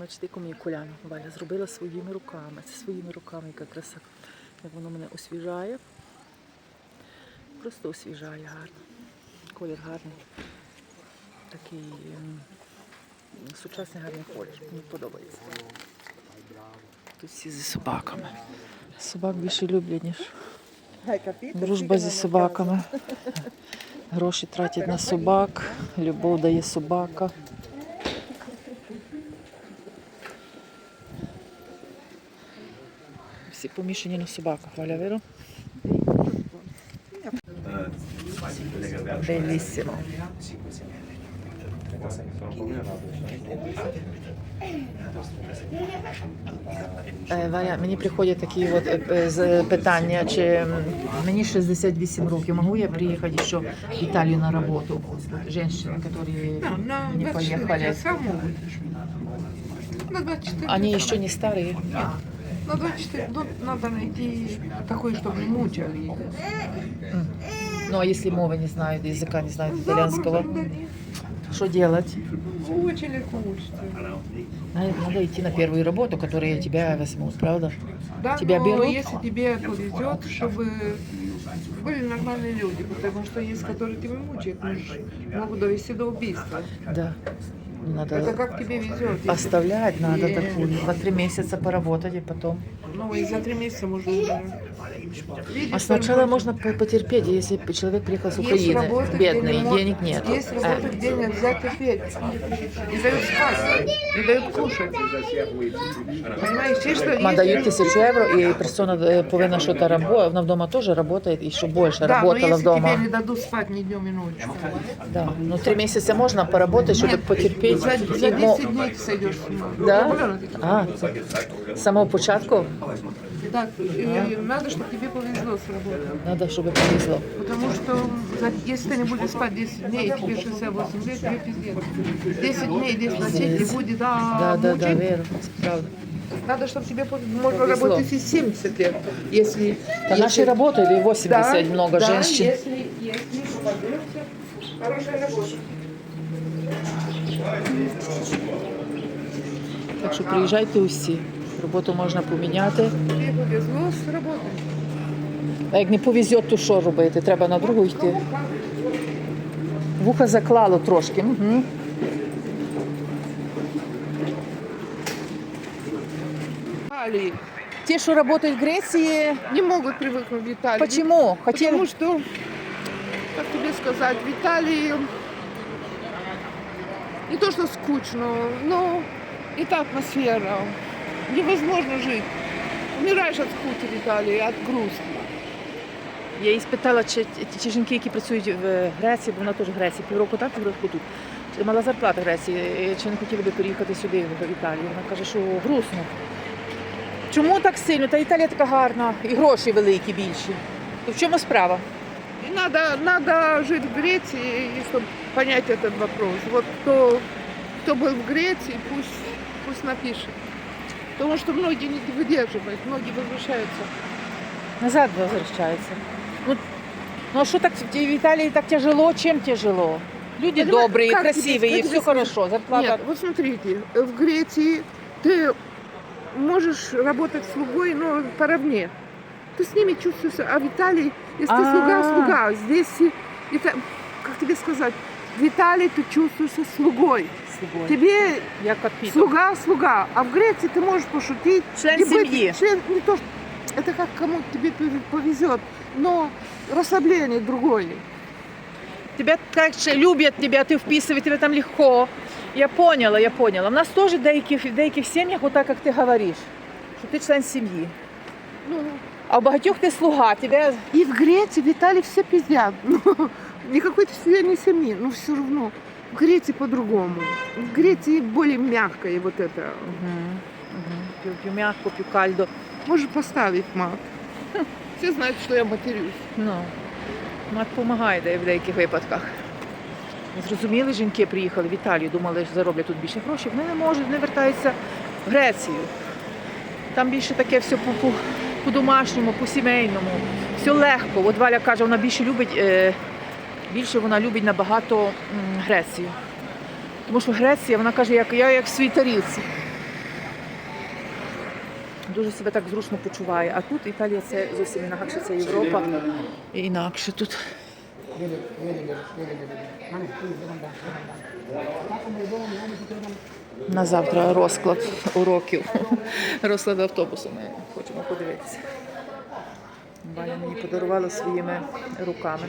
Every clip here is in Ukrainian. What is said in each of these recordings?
Бачите, яку мені коляну Валя зробила своїми руками. Це своїми руками, яка краса. Як воно мене освіжає. Просто освіжає гарно. Колір гарний. Такий ем, сучасний гарний колір. Мені подобається. Тут всі зі собаками. Собак більше люблять, ніж дружба зі собаками. Гроші тратять на собак, любов дає собака. помішані на собаках, Валя, віро? Белісімо. Е, Валя, мені приходять такі от е, е, з- питання, чи м, мені 68 років, можу я приїхати ще в Італію на роботу? Женщины, которые Да, на не 24 поехали. часа могут. На 24 Они часа. еще не старые. Да. На 24 ну, надо найти такой, чтобы не мучали. Ну, а если мовы не знают, языка не знают итальянского, ну, что делать? Очень легко учится. Надо, надо идти на первую работу, которая тебя возьмут, правда? Да, Тебя но берут? если тебе повезет, чтобы были нормальные люди, потому что есть, которые тебя мучают, можешь- могут довести до убийства. Да. Надо Это как тебе везет. если- оставлять, надо И- такую. Два-три месяца поработать и потом. Ну, и за три месяца можно уже... Видишь, А сначала там можно по- потерпеть, если человек приехал с Есть Украины, работы, где бедный, не мог- денег нет. Есть работы, где нельзя терпеть. Не дают спать, не дают кушать. Понимаешь, те, что Ма есть- дають тисячу євро, і персона е, повинна щось працювати, вона вдома теж працює, і щоб більше Да, но працювала если тебе вдома. не дадут спать ни днем, ни ночью. Да. Ну, три місяці можна поработати, щоб Нет, потерпіти. За, за І 10 мо- дней ты сойдешь с ума. Да? Популярно такие. А, з самого початку Так, и надо, чтобы тебе повезло с работой. треба, щоб повезло. Потому что за- если ты не будешь спать 10 дней, и тебе 68 лет, тебе пиздец. 10 дней, 10 ночей не будет, а Да, да, да, мучить. вірно, це правда. Надо, чтобы тебе пов- можно Повезло. работать и 70 лет, если... Та если- наші працюють, і 80 много да, женщин. если, если попадется, хорошая работа. Так що приїжджайте усі. Роботу можна поміняти. Тебе повезло с работой. А як не повезе, то що робити? Треба на другу йти. Вуха заклало трошки. Угу. Ті, що працюють в Греції, не могут привыкнуть в Италии. Почему? Хотели... Потому что, как тебе сказать, в Италии не то что скучно, но и та атмосфера Невозможно жить. Умираешь от скуки в Италии, от грусти. Я її спитала, чи ті- ті жінки, які працюють в Греції, бо вона теж в Греції, півроку так, півроку тут. Чи Мала зарплата в Греції, і чи не хотіли би переїхати сюди, до Італії. Вона каже, що грустно. Чому так сильно? Та Італія така гарна, і гроші великі більші. То в чому справа? И надо, надо жить в Греции, и чтобы понять этот вопрос. Вот кто, кто был в Греции, пусть, пусть напишет. Потому что многие не выдерживают, многие возвращаются. Назад возвращається. Ну, ну а що так в Італії так тяжело? Чим тяжело? Люди Понимаете, добрі, как тебе- красиві, как і тебе все хорошо. Зарплата. Нет, вот смотрите, в Греции ты можешь работать слугой, но поровне. Ты с ними чувствуешься, а в Италии, если ты слуга, А. слуга, здесь, и- Ита- как тебе сказать, в Италии ты чувствуешься слугой. Слугою. Тебе Як капітан. слуга, слуга, а в Греции ты можешь пошутить. Член и быть семьи. член, не то, что- это как кому тебе повезет, но расслабление другое. Тебя так же любят тебя, ты вписывать тебе там легко. Я поняла, я поняла. У нас теж в деяких, в деяких сім'ях, отак, як ти говориш, що ти член сім'ї. Ну, А у багатьох ти слуга, тебе И в Греции, в Италии все пиздят. Ну, никакой не семьи, но все равно. В Греции по-другому. В Греции более мягкое вот это. угу. Угу. П'ю м'яко, п'ю кальдо. Можешь поставить мат. Все знают, что я матерюсь. Ну, мат допомагає де- в деяких випадках. Зрозуміли, жінки приїхали в Італію, думали, що зароблять тут більше грошей. Вони не можуть, вони вертаються в Грецію. Там більше таке все по, по, по-домашньому, по-сімейному, все легко. От Валя каже, вона більше любить, е, більше вона любить набагато Грецію. Тому що Греція, вона каже, як, я як в своїй тарілці. дуже себе так зручно почуває. А тут Італія це зовсім інакше, це Європа. І інакше тут. На завтра розклад уроків, розклад автобусу. Ми хочемо подивитися. Валя мені подарувала своїми руками.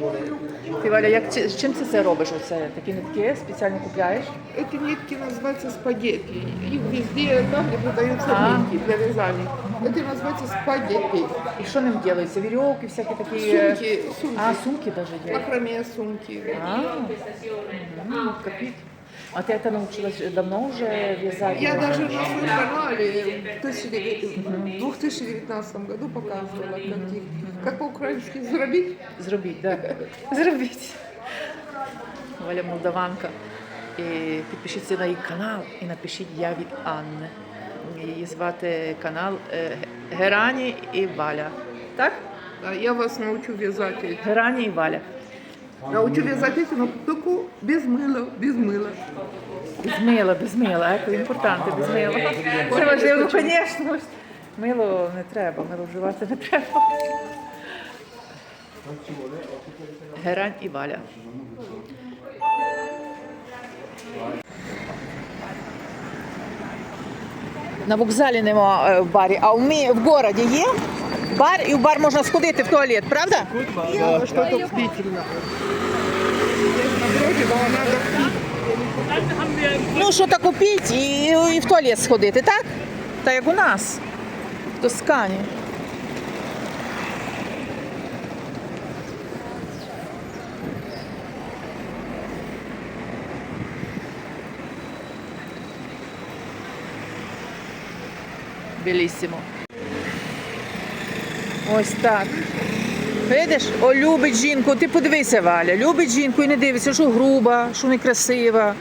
Ти Валя, як чи- з чим це це робиш? Оце такі нитки спеціально купляєш? Эти нитки называются спагетти. Их везде, там, где продаются А. нитки для вязания. Это называется спагетти. І що ним ділиться? Вірьовки, всякі такі. е, Сумки, сумки. А, сумки навіть є. Макраме сумки. А, мгм, копійки. А ти це навчилась давно вже в'язати? Я даже на своем канале в 2019 году показывала, как, их, как по-украински заробить. Зробіть, так. Зробіть. Валя Молдаванка. І підпишіться на її канал і напишіть Я від Анни. Її звати канал е, Герані і Валя. Так? Да, я вас научу вязать. Герані і Валя. Научу вязать эти, но только без мыла, без мыла. Без мила, без мила, еко імпортанти, без мила. Це важливо, ну, звісно. Мило не треба, мило вживати не треба. Герань і Валя. На вокзалі нема е, в барі, а в, мі, в городі є бар, і в бар можна сходити в туалет, правда? Что-то впительно. Ну, що так купити і, і в туалет сходити, так? Та як у нас, в Тоскані. Белісімо. Ось так. Видиш, о, любить жінку. Ти подивися, Валя, любить жінку і не дивиться, що груба, що некрасива.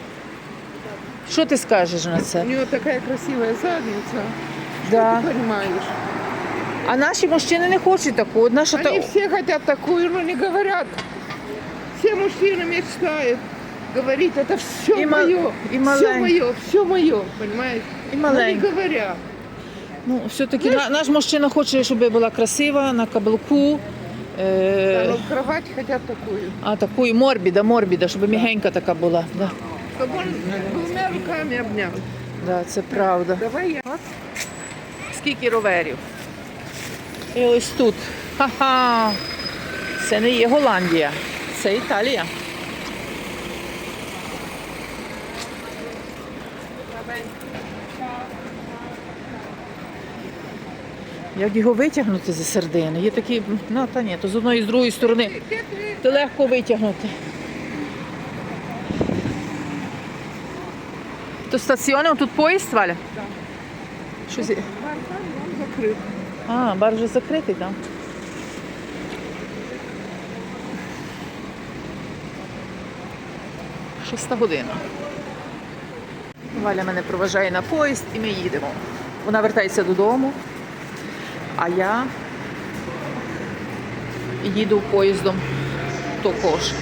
Що ти скажеш на У це? нее такая красивая задница. Да. Ты понимаешь? А наші мужчини не хочуть таку. Одна що Они та... все хотят такую, но не говорят. Все мужчины мечтают говорить, это все И ма- мое, и все малень- мое, все мое, понимаешь? І Но не маленька. говорят. Ну, все-таки на- наш мужчина хоче, щоб була красива, на каблуку. Да, Е... но кровать хотят такую. А такої морбіда, морбіда, щоб мігенька така була. Да. Чтобы он двумя руками обнял. Да, це правда. Давай я. Скільки роверів? І ось тут. Ха-ха. Це не є Голландія, це Італія. Як його витягнути зі середини? Є такі, ну та ні, то з одної і з другої сторони то легко витягнути. То стаціоне, тут поїзд, Валя? Так. Щось... Бархан, он закрыт. А, бар вже закритий, так? Шоста година. Валя мене проважає на поїзд і ми їдемо. Вона вертається додому, а я їду поїздом також.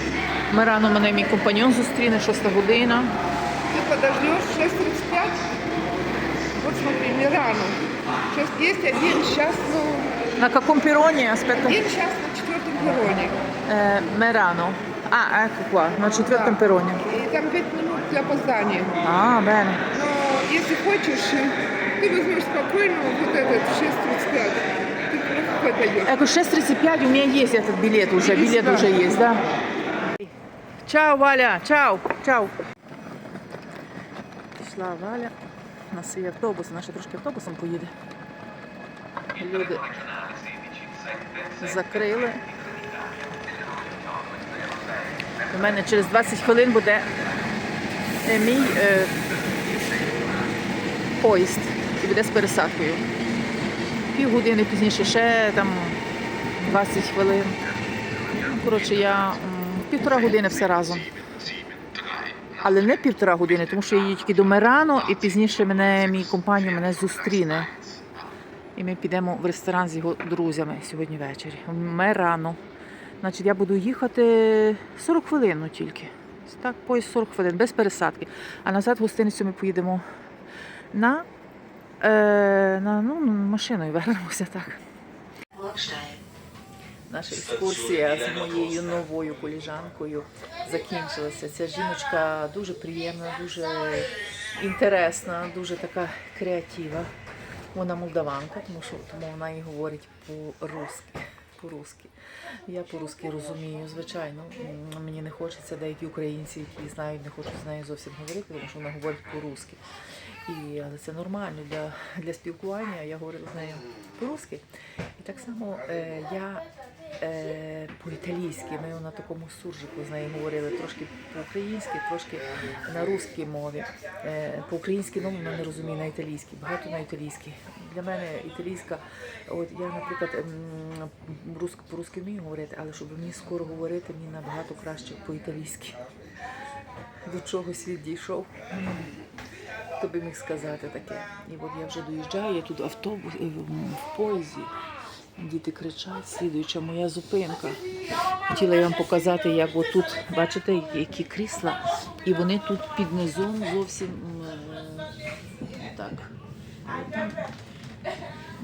Ми рано мене мій компаньон зустріне, шоста година. Ты подождешь 6.35? Вот смотри, не рано. Сейчас есть один час, ну, На якому пероні? Аспетто? один час на четвертом перроне. Е, Мерано. А, ecco qua, на четвертому пероні. И там 5 минут для опоздания. А, бене. Но если хочешь, э, ты возьмешь спокойно вот этот 6.35. Ты просто пойдешь. Ecco, 6.35 у меня есть этот билет уже, билет уже есть, да. Чао, Валя, чао, чао. Пішла Валя, у нас є автобус, наша трошки автобусом поїде. Люди закрили. У мене через 20 хвилин буде е, мій е, поїзд і буде з пересадкою. Півгодини пізніше ще там 20 хвилин. Ну, Коротше, я півтора години все разом. Але не півтора години, тому що я їду тільки до Мерано і пізніше мене мій компаньон мене зустріне. І ми підемо в ресторан з його друзями сьогодні ввечері. Мерано. Значить, я буду їхати 40 хвилин ну, тільки. Так, поїзд 40 хвилин, без пересадки. А назад в гостиницю ми поїдемо на е, на ну, машиною вернемося так. Наша екскурсія з моєю новою коліжанкою закінчилася. Ця жіночка дуже приємна, дуже інтересна, дуже така креатива. Вона молдаванка, тому що тому вона і говорить по-русски. По-русски. Я по-русски розумію, звичайно. Мені не хочеться деякі українці, які знають, не хочуть з нею зовсім говорити, тому що вона говорить по-русски. І, але це нормально для, для спілкування. Я говорила з нею по-русски. І так само е, я е, по-італійськи, ми на такому суржику з нею говорили трошки по-українськи, трошки на русській мові. Е, по-українськи ну, вона не розуміє на італійській, багато на італійській. Для мене італійська, от я, наприклад, руск, по-русски вмію говорити, але щоб мені скоро говорити, мені набагато краще по-італійськи. До чого світ дійшов. Хто би міг сказати таке? І от я вже доїжджаю, я тут автобус е, в- поїзді. Діти кричать, слідуюча моя зупинка. Хотіла я вам показати, як отут, бачите, які крісла, і вони тут під низом зовсім е, так.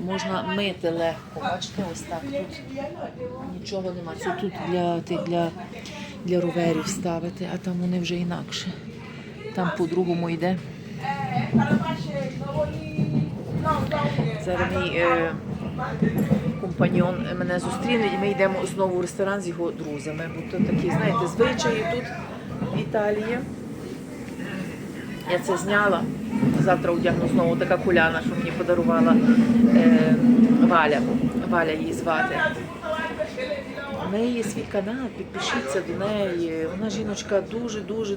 Можна мити легко. Бачите, ось так тут нічого нема. Це тут для, для, для роверів ставити, а там вони вже інакше. Там по-другому йде. Зараз мій е, компаньон мене зустріне, і ми йдемо знову в ресторан з його друзями. Бо то такі, знаєте, звичаї тут в Італії. Я це зняла. Завтра одягну знову така куляна, що мені подарувала е, Валя. Валя її звати. У неї є свій канал, підпишіться до неї. Вона жіночка дуже, дуже,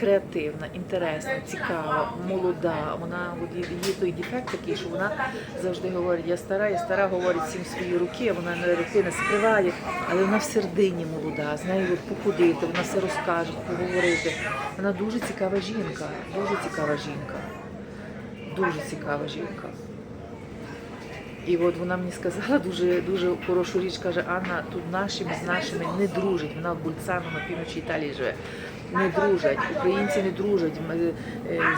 креативна, інтересна, цікава, молода. Вона є той дефект такий, що вона завжди говорить, я стара, я стара, говорить всім свої руки, вона не руки не скриває, але вона в середині молода, з нею походити, вона все розкаже, поговорити. Вона дуже цікава жінка, дуже цікава жінка. Дуже цікава жінка. І от вона мені сказала дуже дуже хорошу річ, каже, Анна, тут нашими з нашими не дружать. Вона в Бульцано на півночі Італії живе. Не дружать, українці не дружать е,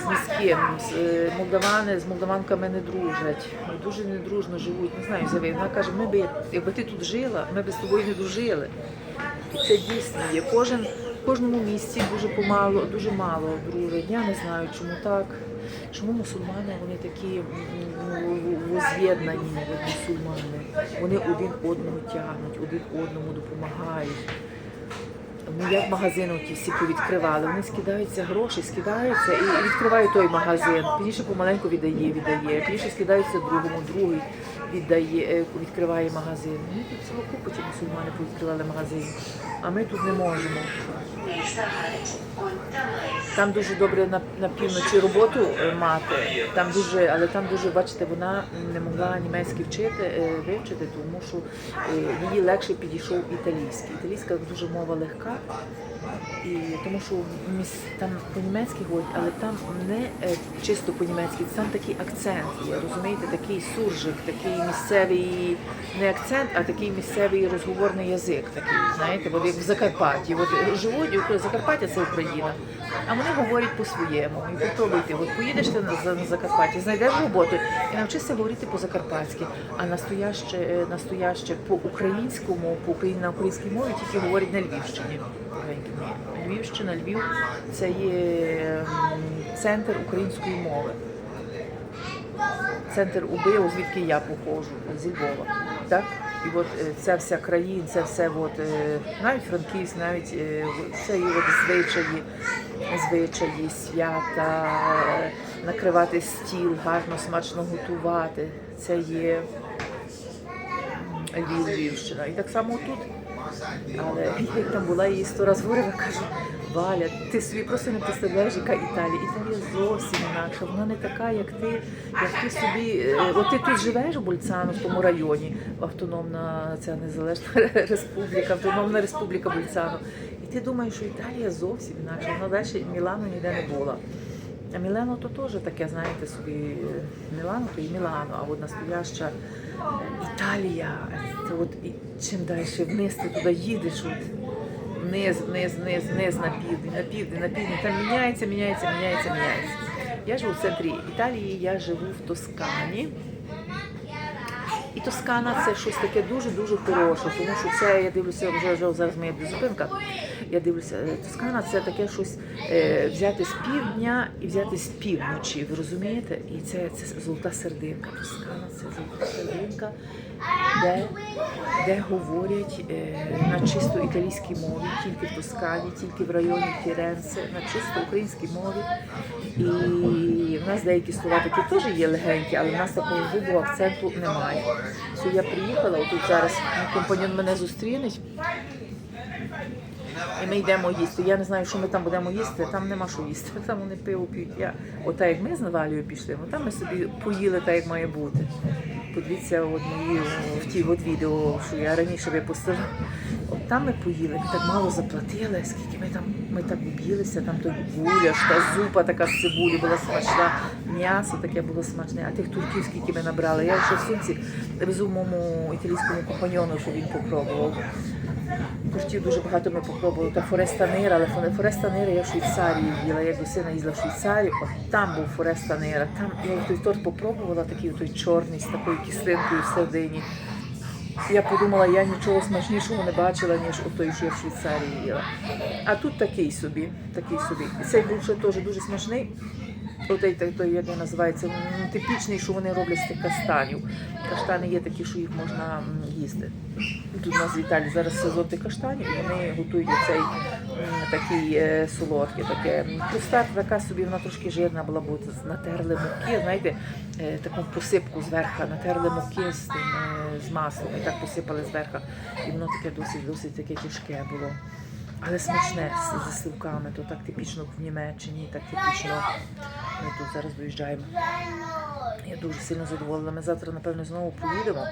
з ні з е, молдавани з молдаванками не дружать. Дуже недружно живуть. Не знаю, Зави. Вона каже, ми би, якби ти тут жила, ми б з тобою не дружили. І це дійсно є. Кожен в кожному місці дуже помало, дуже мало дружать. Я не знаю, чому так. Чому мусульмани вони такі м, ну, воз'єднані мусульмани? Вони один одного тягнуть, один одному допомагають. Ну, як магазини ті всі повідкривали, вони скидаються гроші, скидаються і відкривають той магазин. Пізніше помаленьку віддає, віддає. Пізніше скидаються другому, другий віддає, е, відкриває магазин. Ми тут цілу купу мусульмани повідкривали магазин, а ми тут не можемо. Там дуже добре на, на півночі роботу е, мати. Там дуже, але там дуже, бачите, вона не могла німецький вчити, е, вивчити, тому що е, їй легше підійшов італійський. Італійська дуже мова легка. І тому що міс- там по-німецьки говорять, але там не е, чисто по-німецьки, там такий акцент є, розумієте, такий суржик, такий місцевий не акцент, а такий місцевий розговорний язик, такий, знаєте, от як в Закарпатті. От живуть Ук- Закарпаття це Україна, а вони говорять по-своєму. І попробуйте, от поїдеш ти на, за- на Закарпаття, знайдеш роботу і навчишся говорити по-закарпатськи, а настояще, е, настояще по-українському, по на українській мові тільки говорять на Львівщині. Львівщина, Львів це є центр української мови. Центр УБИО, звідки я походжу, зі Львова. Так? І от е, ця вся країна, це все, от, е, навіть Франківськ, навіть е, це є от звичаї, звичаї, свята, накривати стіл, гарно, смачно готувати. Це є Львів, Львівщина. І так само тут. Але як там була, їй сто раз говорила, кажу, Валя, ти собі просто не представляєш, яка Італія. Італія зовсім інакша. Вона не така, як ти, як ти собі. е, От ти тут живеш у Бульцано, в тому районі, автономна ця незалежна республіка, автономна республіка Бульцано. І ти думаєш, що Італія зовсім інакша. Вона далі Мілану ніде не була. А Мілано то теж таке, знаєте, собі Мілано то і Мілано, а от настояща Італія, це от і чим далі вниз ти туди їдеш, от вниз, вниз, вниз, вниз на південь, на південь, на південь, там міняється, міняється, міняється, міняється. Я живу в центрі Італії, я живу в Тоскані. І Тоскана це щось таке дуже-дуже хороше, тому що це я дивлюся, вже, вже зараз моя буде зупинка. Я дивлюся, е, Тоскана це таке щось е, взяти з півдня і взяти з півночі. Ви розумієте? І це, це золота сердинка. Тоскана це золота сердинка, де, де говорять е, на чисто італійській мові, тільки в Тоскані, тільки в районі Фіренце, на чисто українській мові. І в нас деякі слова такі теж є легенькі, але в нас такого грубого акценту немає. Все, я приїхала, отут зараз компаньон мене зустріне. І ми йдемо їсти. Я не знаю, що ми там будемо їсти, там нема що їсти. Там вони пиво п'ють. Я, ота як ми з Навалією пішли, ну там ми собі поїли так, як має бути. Подивіться от мої в ті от відео, що я раніше випустила. От там ми поїли, ми так мало заплатили, скільки ми там ми так об'їлися, там той гуляш, та зупа така з цибулі була смачна, м'ясо таке було смачне, а тих турків, скільки ми набрали. Я ще в сумці везу моєму італійському компаньйону, щоб він попробував. Куштів дуже багато ми попробували. Та Фореста Нира, але Форе- Фореста Нира я в Швейцарії їла. Я до сина їздила в Швейцарію, от там був Фореста Нира. Там я той торт попробувала, такий той чорний з такою кислинкою всередині. Я подумала, я нічого смачнішого не бачила, ніж той, що я в Швейцарії їла. А тут такий собі, такий собі. Цей був ще теж дуже смачний. Отей той, як він називається, типічний, що вони роблять з тих каштанів. Каштани є такі, що їх можна їсти. Тут у нас в Італії зараз сезон тих каштанів, і вони готують цей такий е, солодкий, таке. Пуста така собі, вона трошки жирна була, бо натерли муки, знаєте, е, таку посипку зверху, натерли муки з, тим, е, з маслом, і так посипали зверху. І воно таке досить, досить таке тяжке було. Але смачне все зі сливками, то так типічно в Німеччині, так типічно. Ми тут зараз доїжджаємо. Я дуже сильно задоволена. Ми завтра, напевно, знову поїдемо.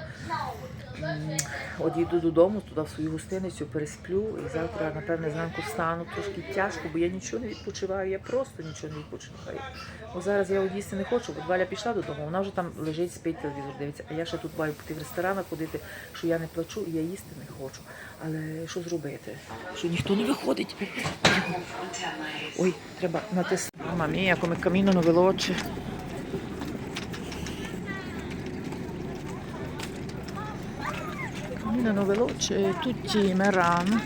Їду додому, туди в свою гостиницю, пересплю. І завтра, напевне, зранку встану трошки тяжко, бо я нічого не відпочиваю, я просто нічого не відпочиваю. Бо зараз я їсти не хочу, бо Валя пішла додому, вона вже там лежить, спить телевізор дивиться. А я ще тут маю піти в ресторан ходити, що я не плачу і я їсти не хочу. Але що зробити? Що ніхто не виходить. Ой, треба натиснути. Мама мія, come camminano veloce. Camminano veloce tutti Meran.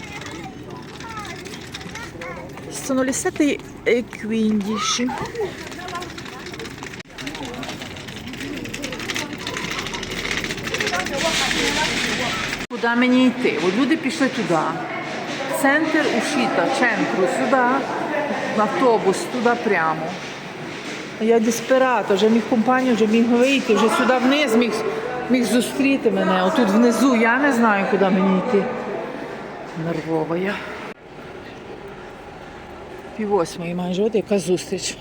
Sono le 7 e 15. Куди мені йти? От люди пішли туди. Центр Ушіта, центру, сюди, автобус, туди прямо. Я десперато, вже міг компанію, вже міг вийти, вже сюди вниз міг, міг зустріти мене. Отут внизу, я не знаю, куди мені йти. Нервова я. Пів восьмої майже, от яка зустріч.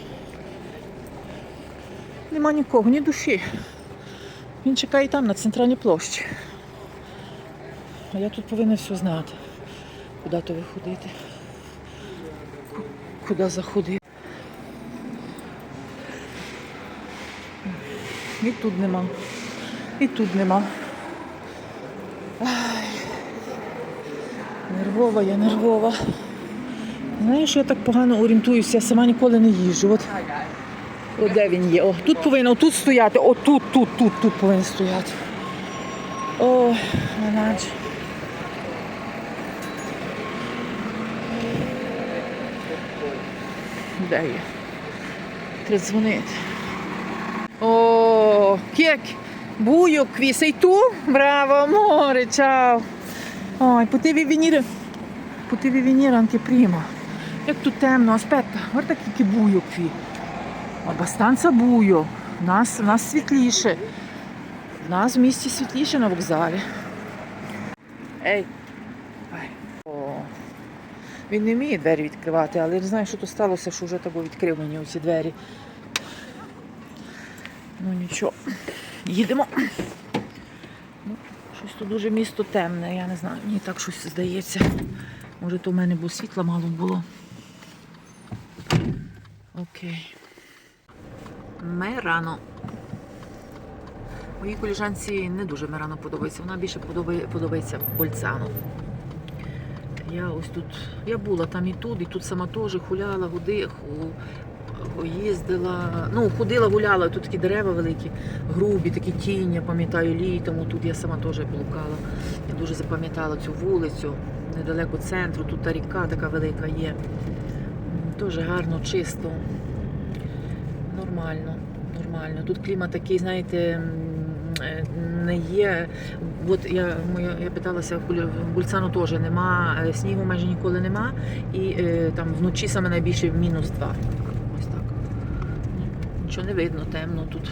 Нема нікого, ні душі. Він чекає там, на центральній площі. А я тут повинна все знати. Куди то виходити, куди заходити. І тут нема. І тут нема. Ай. Нервова, я нервова. Знаєш, я так погано орієнтуюся, я сама ніколи не їжджу. От, о, де він є? О, тут повинен отут стояти, о, тут, тут, тут, тут повинен стояти. О, менадж. Де є? Треба дзвонити. О, кек, буйок, qui sei tu? Bravo amore, ciao. Ой, potevi venire, potevi venire anche prima. Як тут темно, aspetta, guarda che, che buio qui. Abbastanza buio. У нас, нас світліше. У нас в місті світліше на вокзалі. Ей. О. Він не вміє двері відкривати, але я не знаю, що то сталося, що вже тако відкрив мені оці двері. Ну нічого. Їдемо. Ну, щось тут дуже місто темне, я не знаю, мені так щось здається. Може, то в мене бо світла мало було. Окей. Мерано. Моїй коліжанці не дуже Мерано подобається. Вона більше подобає, подобається Больцану. Я ось тут, я була там і тут, і тут сама теж хуляла, гуди, ху, Поїздила, ну, ходила, гуляла, тут такі дерева великі, грубі, такі тіні, я пам'ятаю літом. Тут я сама теж блукала. Я дуже запам'ятала цю вулицю, недалеко центру, тут та ріка така велика є. Дуже гарно, чисто. Нормально, нормально. Тут клімат такий, знаєте, е, не є. От я, моя, я питалася, в Бульцану теж нема, е, снігу майже ніколи нема. І е, там вночі саме найбільше мінус два. Нічого не видно, темно тут.